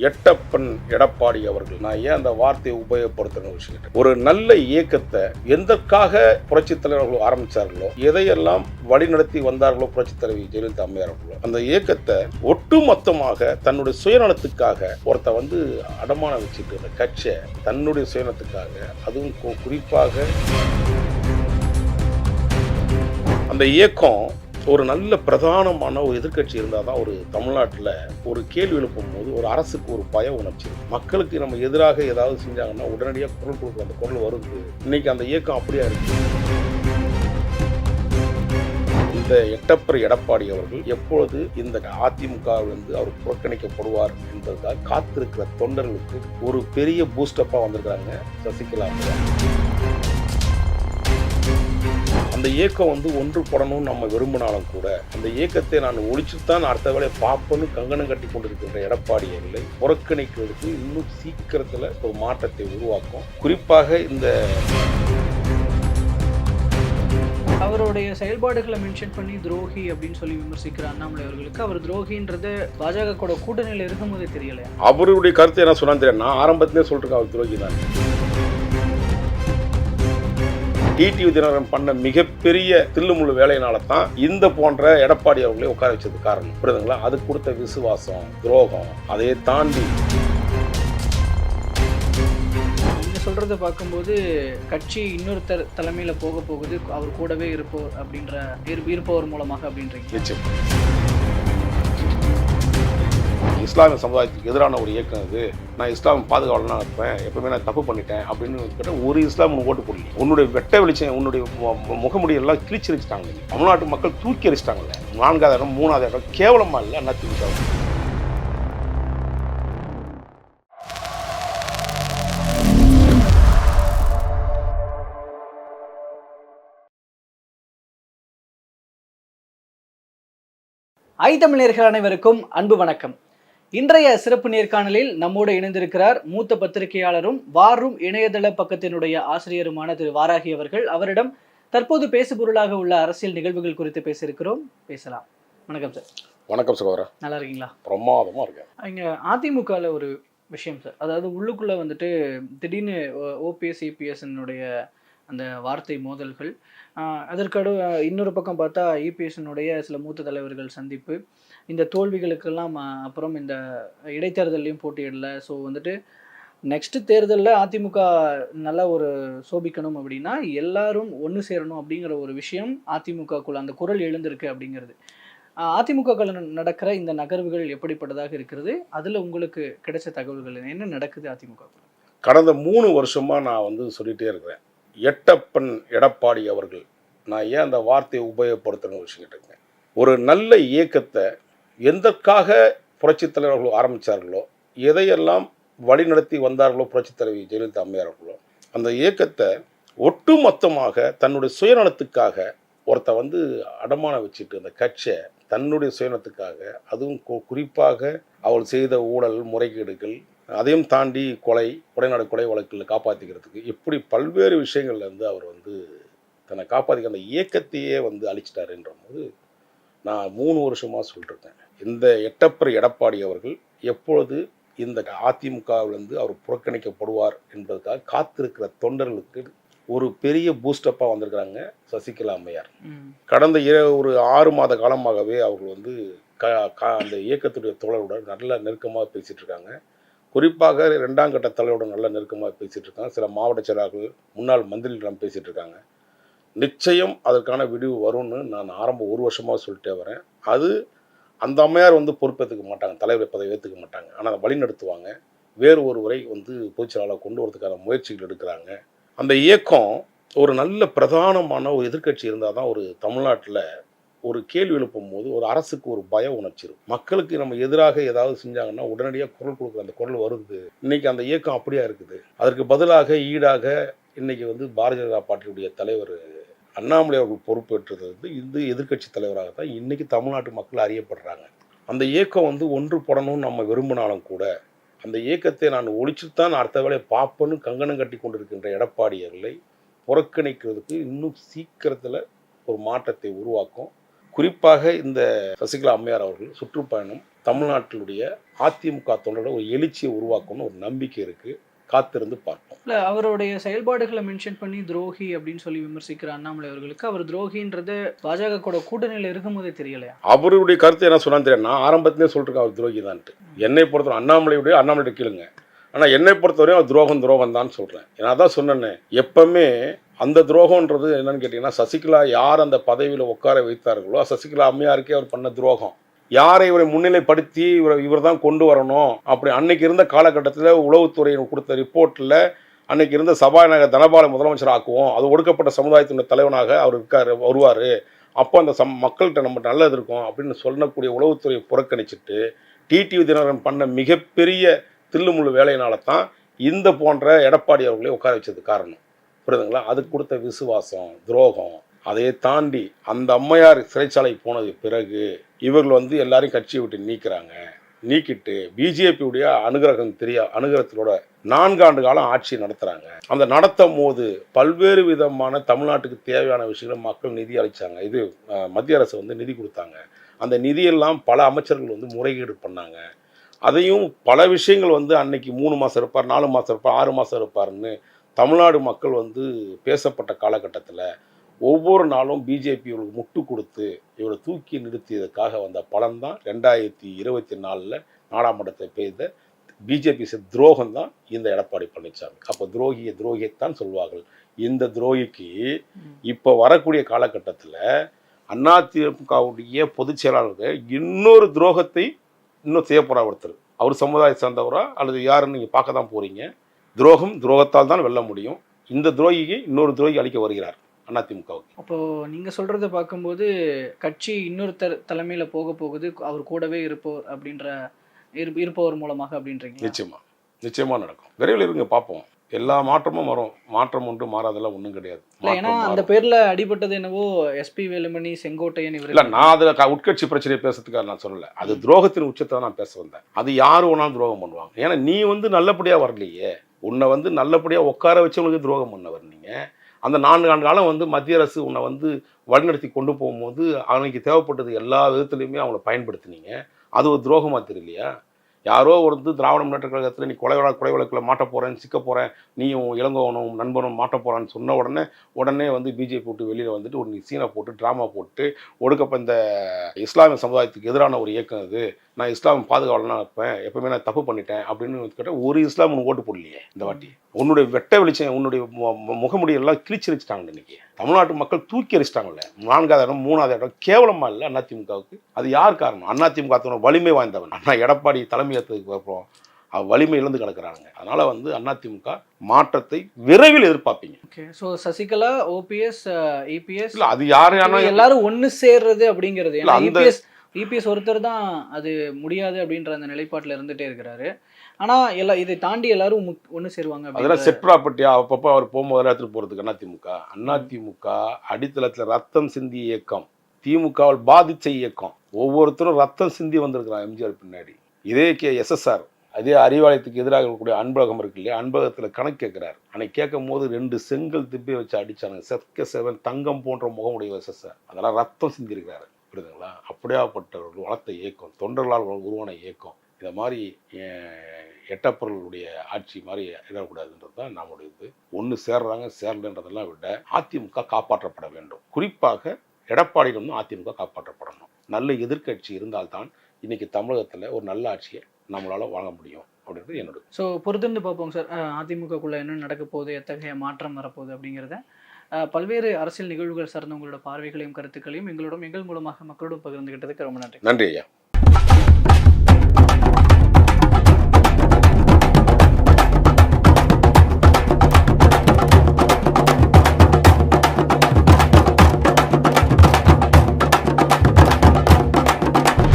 எட்டப்பன் எடப்பாடி அவர்கள். நான் ஏன் அந்த வார்த்தையை உபயோகப்படுத்தணும் விஷயம் ஒரு நல்ல இயக்கத்தை எதற்காக புரட்சித் தலைவர்கள் ஆரம்பித்தார்களோ எதையெல்லாம் வழிநடத்தி வந்தார்களோ புரட்சித் தலைவி ஜெயலலிதா அம்மையார் அவர்களோ அந்த இயக்கத்தை ஒட்டுமொத்தமாக தன்னுடைய சுயநலத்துக்காக ஒருத்த வந்து அடமானம் வச்சுட்டு அந்த கட்சியை தன்னுடைய சுயநலத்துக்காக அதுவும் கு- குறிப்பாக அந்த இயக்கம் ஒரு நல்ல பிரதானமான ஒரு எதிர்க்கட்சி இருந்தால் தான் ஒரு தமிழ்நாட்டில் ஒரு கேள்வி எழுப்பும் போது ஒரு அரசுக்கு ஒரு பய உணர்ச்சி மக்களுக்கு நம்ம எதிராக ஏதாவது செஞ்சாங்கன்னா உடனடியாக குரல் கொடுக்குற அந்த குரல் வருது. இன்னைக்கு அந்த இயக்கம் அப்படியா இருக்கு? இந்த எட்டப்பர் எடப்பாடி அவர்கள் எப்பொழுது இந்த அதிமுகவிலிருந்து அவர் புறக்கணிக்கப்படுவார் என்பதற்காக காத்திருக்கிற தொண்டர்களுக்கு ஒரு பெரிய பூஸ்டப்பாக வந்திருக்காங்க சசிகலா அந்த இயக்கம் வந்து ஒன்றுபடணும்னு நம்ம விரும்பினாலும் கூட அந்த இயக்கத்தை நான் ஒழிச்சுத்தான் அடுத்த வேலையை பார்ப்பேன்னு கங்கணம் கட்டி கொண்டிருக்கின்ற எடப்பாடி அவர்களை புறக்கணிக்கிறதுக்கு இன்னும் சீக்கிரத்தில் ஒரு மாற்றத்தை உருவாக்கும். குறிப்பாக இந்த அவருடைய செயல்பாடுகளை மென்ஷன் பண்ணி துரோகி அப்படின்னு சொல்லி விமர்சிக்கிற அண்ணாமலை அவர்களுக்கு அவர் துரோகின்றது பாஜக கூட கூட்டணியில் இருக்கும்போதே தெரியலையா? அவருடைய கருத்தை என்ன சொன்னான்னு தெரியும்? நான் ஆரம்பத்திலே சொல்லிருக்கேன் அவர் துரோகி தான் டிடிவி தினகரன் பண்ண மிகப்பெரிய தில்லுமுள்ளு வேலையினால தான் இந்த போன்ற எடப்பாடி அவர்களை உட்கார வச்சது காரணம். புரியுதுங்களா? அது கொடுத்த விசுவாசம் துரோகம் அதையே தாண்டி. சொல்றத பார்க்கும்போது கட்சி இன்னொருத்தர் தலைமையில போக போகுது அவர் கூடவே இருப்போர் அப்படின்ற இரு- இருப்பவர் மூலமாக அப்படின்றீங்க. இஸ்லாமிய சமுதாயத்துக்கு எதிரான ஒரு இயக்கம் இது. நான் இஸ்லாம் பாதுகாவலனா இருப்பேன். எப்பவுமே நான் தப்பு பண்ணிட்டேன் அப்படின்னு கேட்டால் ஒரு இஸ்லாம் உனக்கு ஓட்டு போடல. உன்னுடைய வெட்ட வெளிச்சம் உன்னுடைய மு- மு- முகமுடி எல்லாம் தமிழ்நாட்டு மக்கள் தூக்கி அரிச்சிட்டாங்கல்ல நான்காவது இடம் மூணாவது இடம் கேவலமா இல்லை என்ன தூக்கிட்டாங்க ஐ தமிழர்கள் அனைவருக்கும் அன்பு வணக்கம். இன்றைய சிறப்பு நேர்காணலில் நம்மோடு இணைந்திருக்கிறார் மூத்த பத்திரிகையாளரும் வாரும் இணையதள பக்கத்தினுடைய ஆசிரியருமான திரு வாராகி அவர்கள். அவரிடம் தற்போது பேசுபொருளாக உள்ள அரசியல் நிகழ்வுகள் குறித்து பேசியிருக்கிறோம். பேசலாம். வணக்கம் சார். வணக்கம் சகோதரர் நல்லா இருக்கீங்களா? பிரமாதமா இருக்கேன். இங்கே அதிமுகவில் ஒரு விஷயம் சார். அதாவது உள்ளுக்குள்ளே வந்துட்டு திடீர்னு ஓபிஎஸ் இபிஎஸ்னுடைய அந்த வார்த்தை மோதல்கள் அதற்கடு இன்னொரு பக்கம் பார்த்தா இபிஎஸ்னுடைய சில மூத்த தலைவர்கள் சந்திப்பு. இந்த தோல்விகளுக்கெல்லாம் அப்புறம் இந்த இடைத்தேர்தலையும் போட்டியிடல. ஸோ வந்துட்டு நெக்ஸ்ட் தேர்தலில் அதிமுக நல்லா ஒரு சோபிக்கணும் அப்படின்னா எல்லாரும் ஒன்று சேரணும் அப்படிங்கிற ஒரு விஷயம் அதிமுகக்குள்ள அந்த குரல் எழுந்திருக்கு அப்படிங்கிறது. ஆஹ் அதிமுகக்குள்ள நடக்கிற இந்த நகர்வுகள் எப்படிப்பட்டதாக இருக்கிறது? அதில் உங்களுக்கு கிடைச்ச தகவல்கள் என்ன? நடக்குது அதிமுக கடந்த மூணு வருஷமாக நான் வந்து சொல்லிகிட்டே இருக்கிறேன். எட்டப்பன் எடப்பாடி அவர்கள். நான் ஏன் அந்த வார்த்தையை உபயோகப்படுத்தணும் விஷயம் ஒரு நல்ல இயக்கத்தை எதற்காக புரட்சித் தலைவர்கள் ஆரம்பித்தார்களோ எதையெல்லாம் வழிநடத்தி வந்தார்களோ புரட்சித் தலைவி ஜெயலலிதா அம்மையார் அவர்களோ அந்த இயக்கத்தை ஒட்டுமொத்தமாக தன்னுடைய சுயநலத்துக்காக ஒருத்த வந்து அடமானம் வச்சுட்டு அந்த கட்சியை தன்னுடைய சுயநலத்துக்காக அதுவும் கு- குறிப்பாக அவள் செய்த ஊழல் முறைகேடுகள் அதையும் தாண்டி கொலை கொடைநாடு கொலை வழக்கில் காப்பாற்றிக்கிறதுக்கு இப்படி பல்வேறு விஷயங்கள்ல இருந்து அவர் வந்து தன்னை காப்பாற்றிக்க அந்த இயக்கத்தையே வந்து அழிச்சிட்டாருன்ற போது நான் மூணு வருஷமாக சொல்லிருக்கேன் இந்த எட்டப்பர் எடப்பாடி அவர்கள் எப்பொழுது இந்த அதிமுகவிலிருந்து அவர் புறக்கணிக்கப்படுவார் என்பதற்காக காத்திருக்கிற தொண்டர்களுக்கு ஒரு பெரிய பூஸ்டப்பாக வந்திருக்கிறாங்க சசிகலா அம்மையார். கடந்த இர ஒரு ஆறு மாத காலமாகவே அவர்கள் வந்து க க அந்த இயக்கத்துடைய தோழருடன் நல்ல நெருக்கமாக பேசிகிட்டு இருக்காங்க குறிப்பாக ரெண்டாம் கட்ட தலைவருடன் நல்ல நெருக்கமாக பேசிகிட்டு இருக்காங்க. சில மாவட்ட செயலாளர்கள் முன்னாள் மந்திரிகளிடம் பேசிகிட்டு இருக்காங்க. நிச்சயம் அதற்கான விடிவு வரும்னு நான் ஆரம்ப ஒரு வருஷமாக சொல்லிட்டே வரேன். அது அந்த அம்மையார் வந்து பொறுப்பேற்றுக்க மாட்டாங்க. தலைவர் பதவி ஏற்றுக்க மாட்டாங்க. ஆனால் அதை வழிநடத்துவாங்க. வேறு ஒருவரை வந்து பொதுச்செயலாளர் கொண்டு வரதுக்கான முயற்சிகள் எடுக்கிறாங்க. அந்த இயக்கம் ஒரு நல்ல பிரதானமான ஒரு எதிர்க்கட்சி இருந்தால் தான் ஒரு தமிழ்நாட்டில் ஒரு கேள்வி எழுப்பும் போது ஒரு அரசுக்கு ஒரு பய உணர்ச்சி இருக்கும் மக்களுக்கு நம்ம எதிராக ஏதாவது செஞ்சாங்கன்னா உடனடியாக குரல் கொடுக்குற அந்த குரல் வருது. இன்னைக்கு அந்த இயக்கம் அப்படியா இருக்குது? அதற்கு பதிலாக ஈடாக இன்னைக்கு வந்து பாரதிய ஜனதா பார்ட்டியுடைய தலைவர் அண்ணாமலை அவர்கள் பொறுப்பேற்றது வந்து இந்த எதிர்க்கட்சி தலைவராக தான் இன்னைக்கு தமிழ்நாட்டு மக்கள் அறியப்படுறாங்க. அந்த இயக்கம் வந்து ஒன்றுபடணும்னு நம்ம விரும்பினாலும் கூட அந்த இயக்கத்தை நான் ஒழிச்சுத்தான் அடுத்த வேலையை பார்ப்பேன்னு கங்கணம் கட்டி கொண்டிருக்கின்ற எடப்பாடியர்களை புறக்கணிக்கிறதுக்கு இன்னும் சீக்கிரத்தில் ஒரு மாற்றத்தை உருவாக்கும். குறிப்பாக இந்த சசிகலா அம்மையார் அவர்கள் சுற்றுப்பயணம் தமிழ்நாட்டினுடைய அதிமுக தொண்டரோட ஒரு எழுச்சியை உருவாக்கணும்னு ஒரு நம்பிக்கை இருக்குது காத்திருந்து பார்ப்போம். இல்ல அவருடைய செயல்பாடுகளை மென்ஷன் பண்ணி துரோகி அப்படின்னு சொல்லி விமர்சிக்கிற அண்ணாமலை அவர்களுக்கு அவர் துரோகின்றது பாஜக கூட கூட்டணியில இருக்கும்போதே தெரியலையா? அவருடைய கருத்து என்ன சொன்னான்னு தெரியும் நான் ஆரம்பத்திலே சொல்லிருக்கேன் அவர் துரோகி தான்ட்டு என்னை பொறுத்தவரை அண்ணாமலையுடைய அண்ணாமலையோட கேளுங்க. ஆனால் என்னை பொறுத்தவரையும் அவர் துரோகம் துரோகம் தான் சொல்கிறேன் நான் தான் சொன்னேனே எப்பவுமே அந்த துரோகம்ன்றது என்னன்னு கேட்டிங்கன்னா சசிகலா யார் அந்த பதவியில் உட்கார வைத்தார்களோ சசிகலா அம்மையாருக்கே அவர் பண்ண துரோகம். யாரை இவரை முன்னிலைப்படுத்தி இவரை இவர் தான் கொண்டு வரணும்? அப்படி அன்னைக்கு இருந்த காலகட்டத்தில் உளவுத்துறை கொடுத்த ரிப்போர்ட்டில் அன்னைக்கு இருந்த சபாநாயகர் தனபால முதலமைச்சர் ஆக்குவோம் அது ஒடுக்கப்பட்ட சமுதாயத்தினுடைய தலைவனாக அவர் இருக்கார் வருவார். அப்போ அந்த சம் மக்கள்கிட்ட நம்ம நல்லது இருக்கும் அப்படின்னு சொல்லக்கூடிய உளவுத்துறையை புறக்கணிச்சிட்டு டிடிவி தினகரன் பண்ண மிகப்பெரிய தில்லுமுள்ளு வேலையினால தான் இந்த போன்ற எடப்பாடி அவர்களே உட்கார வச்சது காரணம். புரியுதுங்களா? அதுக்கு கொடுத்த விசுவாசம் துரோகம் அதையே தாண்டி அந்த அம்மையார் சிறைச்சாலை போனது பிறகு இவர்கள் வந்து எல்லாரையும் கட்சியை விட்டு நீக்கிறாங்க. நீக்கிட்டு பிஜேபியுடைய அனுகிரகம் தெரிய அனுகிரகத்திலோட நான்காண்டு காலம் ஆட்சி நடத்துகிறாங்க அந்த நடத்தும் போது பல்வேறு விதமான தமிழ்நாட்டுக்கு தேவையான விஷயங்களை மக்கள் நிதி அளித்தாங்க இது மத்திய அரசு வந்து நிதி கொடுத்தாங்க. அந்த நிதியெல்லாம் பல அமைச்சர்கள் வந்து முறைகேடு பண்ணாங்க. அதையும் பல விஷயங்கள் வந்து அன்னைக்கு மூணு மாதம் இருப்பார் நாலு மாதம் இருப்பார் ஆறு மாதம் இருப்பாருன்னு தமிழ்நாடு மக்கள் வந்து பேசப்பட்ட காலகட்டத்தில் ஒவ்வொரு நாளும் பிஜேபி இவளுக்கு முட்டு கொடுத்து இவரை தூக்கி நிறுத்தியதுக்காக வந்த பலன் தான். ரெண்டாயிரத்தி இருபத்தி நாலில் நாடாமட்டத்தை பெய்த பிஜேபி துரோகம் தான் இந்த எடப்பாடி பழனிசாமி அப்போ துரோகியை துரோகியைத்தான் சொல்வார்கள். இந்த துரோகிக்கு இப்போ வரக்கூடிய காலகட்டத்தில் அதிமுகவுடைய பொதுச் செயலாளர்கள் இன்னொரு துரோகத்தை இன்னும் செய்ய போகிறா ஒருத்தர். அவர் சமுதாய சார்ந்தவரா? அல்லது யாருன்னு நீங்கள் பார்க்க தான் போகிறீங்க துரோகம் துரோகத்தால் தான் வெல்ல முடியும். இந்த துரோகியை இன்னொரு துரோகி அளிக்க வருகிறார் அதிமுகவுக்கு. அப்போ நீங்க சொல்றத பார்க்கும்போது கட்சி இன்னொருத்தர் தலைமையில போக போகுது அவர் கூடவே இருப்போர் அப்படின்ற இருப்ப- இருப்பவர் மூலமாக அப்படின்றீங்க நிச்சயமா. நிச்சயமா நடக்கும். விரைவில் இருங்க பார்ப்போம். எல்லா மாற்றமும் வரும். மாற்றம் ஒன்று மாறாதெல்லாம் ஒன்றும் கிடையாது. இல்ல ஏன்னா அந்த. பேர்ல அடிபட்டது என்னவோ எஸ்பி வேலுமணி செங்கோட்டையன் இல்ல இவர் நான் அதில் உட்கட்சி பிரச்சனையை பேசுறதுக்காக நான் சொல்லல. அது துரோகத்தின் உச்சத்தை நான் பேச வந்தேன். அது யாரு வேணாலும் துரோகம் பண்ணுவாங்க. ஏன்னா நீ வந்து நல்லபடியா வரலையே. உன்னை வந்து நல்லபடியா உட்கார வச்சவங்களுக்கு துரோகம் பண்ணவர் நீங்க. அந்த நான்கு ஆண்டு காலம் வந்து மத்திய அரசு உன்னை வந்து வழிநடத்தி கொண்டு போகும்போது அவனுக்கு தேவைப்பட்டது எல்லா விதத்துலையுமே அவங்கள பயன்படுத்தினீங்க. அது ஒரு துரோகமா தெரியலையா? யாரோ ஒரு வந்து திராவிட முன்னேற்ற கழகத்தில் நீ கொலை வழக்கு கொலை வழக்கில் மாட்ட போகிறேன் சிக்க போகிறேன் நீயும் இளங்கோவனும் நண்பனும் மாட்ட போகிறான்னு சொன்ன உடனே உடனே வந்து பிஜேபி போட்டு வெளியில் வந்துட்டு ஒரு நீ சீனை போட்டு ட்ராமா போட்டு ஒடுக்கப்ப இந்த இஸ்லாமிய சமுதாயத்துக்கு எதிரான ஒரு இயக்கம் அது. நான் இஸ்லாம் பாதுகாவலனா இருப்பேன் எப்பவுமே நான் தப்பு பண்ணிட்டேன் அப்படின்னு கேட்டால் ஒரு இஸ்லாம் ஒன்று ஓட்டு போடலையே இந்த வாட்டி. உன்னுடைய வெட்ட வெளிச்சம் உன்னுடைய மு- கிழிச்சிருச்சிட்டாங்க இன்னைக்கு. தமிழ்நாட்டு மக்கள் தூக்கி எரிச்சிட்டாங்கல்ல நான்காவது இடம் மூணாவது இடம் கேவலமா இல்லை அதிமுகவுக்கு? அது யார் காரணம்? அதிமுக தன்னோட வலிமை வாய்ந்தவன். அண்ணா எடப்பாடி தலைமை ஏற்றதுக்கு அப்புறம் அவ வலிமை இழந்து கிடக்குறாங்க அதனால வந்து அதிமுக மாற்றத்தை விரைவில் எதிர்பார்ப்பீங்க. Okay so Sasikala OPS EPS இல்ல அது யாரு எல்லாரும் ஒண்ணு சேர்றது அப்படிங்கிறது. இபிஎஸ் இபிஎஸ் ஒருத்தர் தான் அது முடியாது அப்படின்ற அந்த நிலைப்பாட்டுல இருந்துட்டே இருக்கிறாரு. ஆனா எல்லா இதை தாண்டி எல்லாரும் ஒண்ணு சேருவாங்க அதெல்லாம் செட் ப்ராப்பர்ட்டியா அப்பப்போ அவர் போகும்போது எடுத்துட்டு போறதுக்கு அதிமுக அதிமுக அடித்தளத்துல ரத்தம் சிந்தி இயக்கம். திமுகவில் பாதிச்ச இயக்கம். ஒவ்வொருத்தரும் ரத்தம் சிந்தி வந்திருக்கிறான் எம்ஜிஆர் பின்னாடி. இதே கே எஸ்எஸ்ஆர் அதே அறிவாலயத்துக்கு எதிராக இருக்கக்கூடிய அன்பழகம் இருக்கு இல்லையா? அன்பகத்தில் கணக்கு கேட்குறாரு அன்னைக்கு கேட்கும் போது ரெண்டு செங்கல் திப்பி வச்சு அடிச்சாங்க செக்க செவன் தங்கம் போன்ற முகமுடைய எஸ்எஸ்ஆர் அதெல்லாம் ரத்தம் சிந்திருக்கிறாரு. புரியுதுங்களா? அப்படியாப்பட்டவர்கள் வளர்த்த இயக்கம் தொண்டர்களால் உருவான இயக்கம். இந்த மாதிரி அஹ், எட்டப்பொருளுடைய ஆட்சி மாதிரி இடக்கூடாதுன்றது தான் நம்முடைய இது ஒன்று சேர்றாங்க சேரலன்றதெல்லாம் விட அதிமுக காப்பாற்றப்பட வேண்டும். குறிப்பாக எடப்பாடியிடம் அதிமுக காப்பாற்றப்படணும். நல்ல எதிர்க்கட்சி இருந்தால்தான் இன்னைக்கு தமிழகத்தில் ஒரு நல்ல ஆட்சியை நம்மளால வாங்க முடியும் அப்படின்றது என்னோட ஸோ பொறுத்திருந்து பார்ப்போம் சார். அதிமுகக்குள்ள என்ன நடக்க போகுது எத்தகைய மாற்றம் வரப்போகுது அப்படிங்கிறத. பல்வேறு அரசியல் நிகழ்வுகள் சார்ந்த உங்களோட பார்வைகளையும் கருத்துக்களையும் எங்களோடும் எங்கள் மூலமாக மக்களோடும் பகிர்ந்துகிட்டதுக்கு ரொம்ப நன்றி. நன்றி ஐயா.